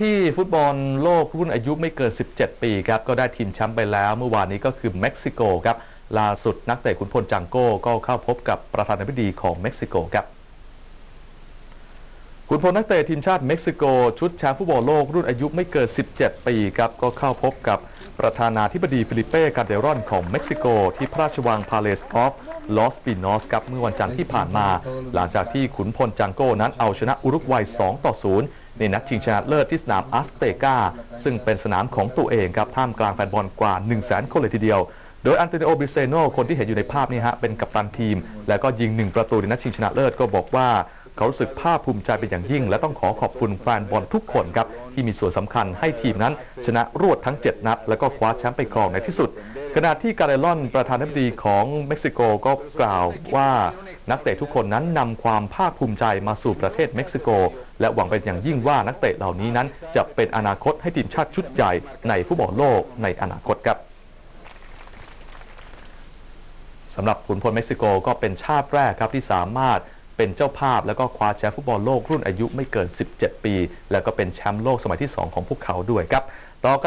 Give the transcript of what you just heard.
ที่ฟุตบอลโลกรุ่นอายุไม่เกิน 17 ปีครับก็ได้ทีมแชมป์ไปแล้วเมื่อวานนี้ก็คือเม็กซิโกครับล่าสุดนักเตะขุนพลจังโก้ก็เข้าพบกับประธานาธิบดีของเม็กซิโกครับขุนพลนักเตะทีมชาติเม็กซิโก ชุดแชมป์ฟุตบอลโลกรุ่นอายุไม่เกิน 17 ปีครับก็เข้าพบกับประธานาธิบดีฟิลิเป้กาเดรอนของเม็กซิโก ที่พระราชวังพาเลสออฟลอสปินอสครับเมื่อวันจันทร์ที่ผ่านมา หลังจากที่ขุนพลจังโก้นั้นเอาชนะอุรุกวัย 2 ต่อ 0 นนัดชิงชนะเลิศที่สนามอัสเตกาซึ่งเป็นสนามของตัวเองครับท่ามกลางแฟนบอลกว่า 1 0 0 0 0แคนเลยทีเดียว โดยอันโตนิโอบิเซโนคนที่เห็นอยู่ในภาพนี้ฮะเป็นกัปตันทีม แล้วก็ยิง 1 ประตูในนัดชิงชนะเลิศก็บอกว่าเขารู้สึกภาคภูมิใจเป็นอย่างยิ่ง และต้องขอขอบคุณแฟนบอลทุกคนครับที่มีส่วนสำคัญให้ทีมนั้น ชนะรวดทั้ง 7 นัด แล้วก็คว้าแชมป์ไปครองในที่สุด ขณะที่การเดลอนประธานาธิบดีของเม็กซิโกก็กล่าวว่านักเตะทุกคนนั้นนำความภาคภูมิใจมาสู่ประเทศเม็กซิโก และหวังเป็นอย่างยิ่งว่านักเตะเหล่านี้นั้น จะเป็นอนาคตให้ทีมชาติชุดใหญ่ในฟุตบอลโลกในอนาคตครับสำหรับขุนพลเม็กซิโกก็เป็นชาติแรกครับที่สามารถเป็นเจ้าภาพ แล้วก็คว้าแชมป์ฟุตบอลโลกรุ่นอายุไม่เกิน 17 ปี แล้วก็เป็นแชมป์โลกสมัยที่ 2 ของพวกเขาด้วยครับต่อกัน